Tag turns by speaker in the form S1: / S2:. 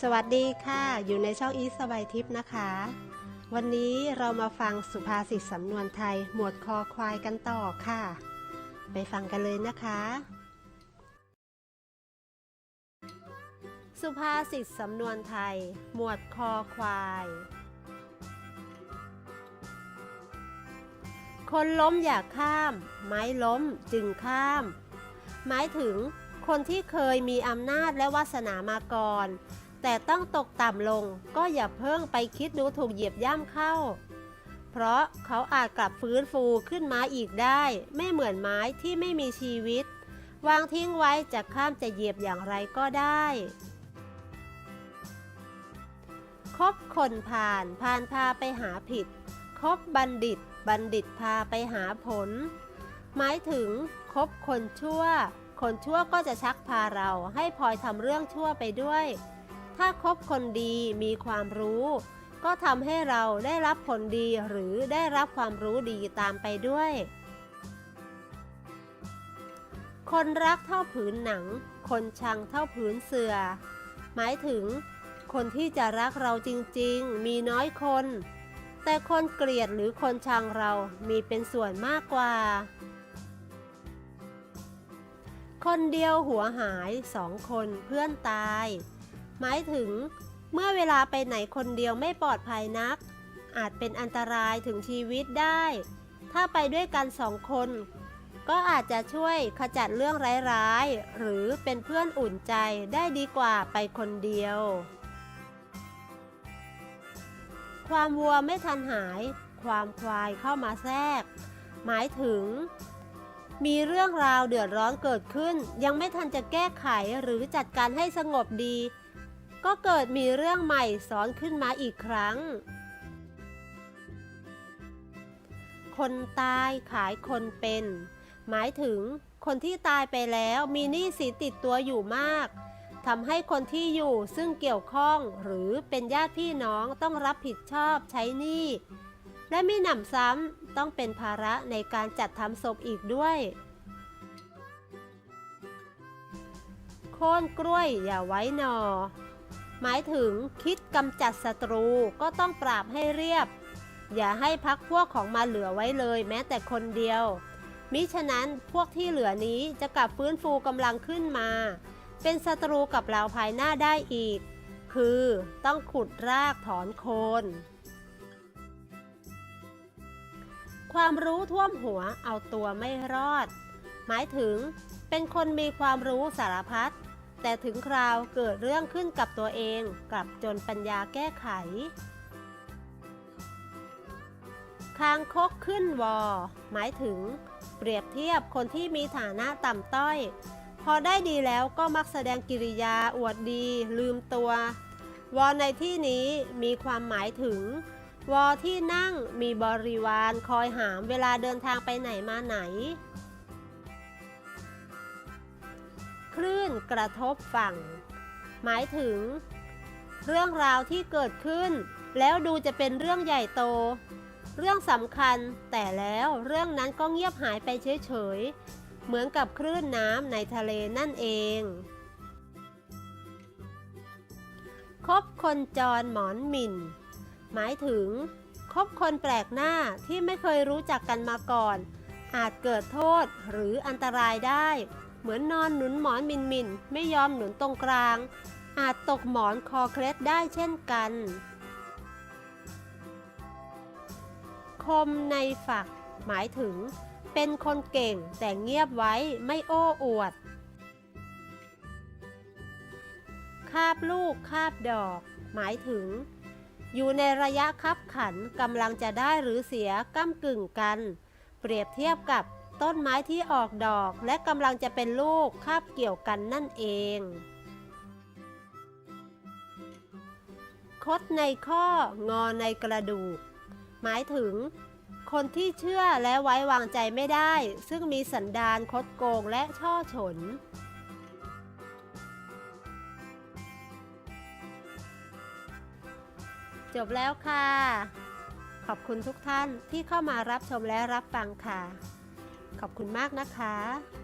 S1: สวัสดีค่ะ อยู่ในช่องอีสบายทิพย์นะคะ วันนี้เรามาฟังสุภาษิตสำนวนไทย หมวดคอควายกันต่อค่ะ ไปฟังกันเลยนะคะ สุภาษิตสำนวนไทย หมวดคอควาย คนล้มอย่าข้าม ไม้ล้มจึงข้าม หมายถึงคนที่เคยมีอำนาจและวาสนามาก่อน แต่ต้องตกต่ำลงก็อย่าเพิ่งไปคิดดูถูกเหยียบย่ำเข้า เพราะเขาอาจกลับฟื้นฟูขึ้นมาอีกได้ ไม่เหมือนไม้ที่ไม่มีชีวิต วางทิ้งไว้จะข้ามจะเหยียบอย่างไรก็ได้คบคนผ่านผ่านพาไปหาผิด คบบัณฑิต บัณฑิตพาไปหาผล หมายถึงคบคนชั่ว คนชั่วก็จะชักพาเราให้พลอยทำเรื่องชั่วไปด้วย ถ้าคบคนดีมีความรู้ ก็ทำให้เราได้รับผลดีหรือได้รับความรู้ดีตามไปด้วย คนรักเท่าผืนหนัง คนชังเท่าผืนเสือ หมายถึง คนที่จะรักเราจริงๆ มีน้อยคน แต่คนเกลียดหรือคนชังเรามีเป็นส่วนมากกว่า คนเดียวหัวหายสองคนเพื่อนตาย หมายถึง เมื่อเวลาไปไหนคนเดียวไม่ปลอดภัยนัก อาจเป็นอันตรายถึงชีวิตได้ ถ้าไปด้วยกันสองคน ก็อาจจะช่วยขจัดเรื่องร้ายๆ หรือเป็นเพื่อนอุ่นใจได้ดีกว่าไปคนเดียว ความวัวไม่ทันหาย ความควายเข้ามาแทรก หมายถึงมีเรื่องราวเดือดร้อนเกิดขึ้น ยังไม่ทันจะแก้ไขหรือจัดการให้สงบดี ก็เกิดมีเรื่องใหม่ซ้อนขึ้นมาอีกครั้ง คนตายขายคนเป็น หมายถึงคนที่ตายไปแล้วมีหนี้สินติดตัวอยู่มากทำให้คนที่อยู่ซึ่งเกี่ยวข้องหรือเป็นญาติพี่น้องต้องรับผิดชอบใช้หนี้และมีหนำซ้ำต้องเป็นภาระในการจัดทำศพอีกด้วยโค่นกล้วยอย่าไว้หนอ หมายถึงคิดกำจัดศัตรูก็ต้องปราบให้เรียบ อย่าให้พักพวกของมาเหลือไว้เลยแม้แต่คนเดียว มิฉะนั้นพวกที่เหลือนี้จะกลับฟื้นฟูกำลังขึ้นมา เป็นศัตรูกับเราภายหน้าได้อีก คือต้องขุดรากถอนโคน ความรู้ท่วมหัวเอาตัวไม่รอด หมายถึงเป็นคนมีความรู้สารพัด แต่ถึงคราวเกิดเรื่องขึ้นกับตัวเอง กลับจนปัญญาแก้ไข คางคกขึ้นวอ หมายถึง เปรียบเทียบคนที่มีฐานะต่ำต้อย พอได้ดีแล้วก็มักแสดงกิริยาอวดดี ลืมตัว วอในที่นี้มีความหมายถึง วอที่นั่งมีบริวารคอยหามเวลาเดินทางไปไหนมาไหน คลื่นกระทบฝั่ง หมายถึง เรื่องราวที่เกิดขึ้น แล้วดูจะเป็นเรื่องใหญ่โต เรื่องสำคัญแต่แล้วเรื่องนั้นก็เงียบหายไปเฉยๆ เหมือนกับคลื่นน้ำในทะเลนั่นเองคบคนจรหมอนหมิ่น หมายถึง คบคนแปลกหน้าที่ไม่เคยรู้จักกันมาก่อน อาจเกิดโทษหรืออันตรายได้ เหมือนนอนหนุนหมอนมินมินไม่ยอมหนุนตรงกลาง อาจตกหมอนคอเคล็ดได้เช่นกัน คมในฝัก หมายถึง เป็นคนเก่งแต่เงียบไว้ไม่โอ้อวด คาบลูกคาบดอก หมายถึง อยู่ในระยะคับขันกำลังจะได้หรือเสียก้ากึ่งกัน เปรียบเทียบกับ ต้นไม้ที่ออกดอก และกำลังจะเป็นลูกคาบเกี่ยวกันนั่นเอง คดในข้องอในกระดูก หมายถึง คนที่เชื่อและไว้วางใจไม่ได้ ซึ่งมีสันดานคดโกงและช่อฉนจบแล้วค่ะ ขอบคุณทุกท่านที่เข้ามารับชมและรับฟังค่ะ ขอบคุณมากนะคะ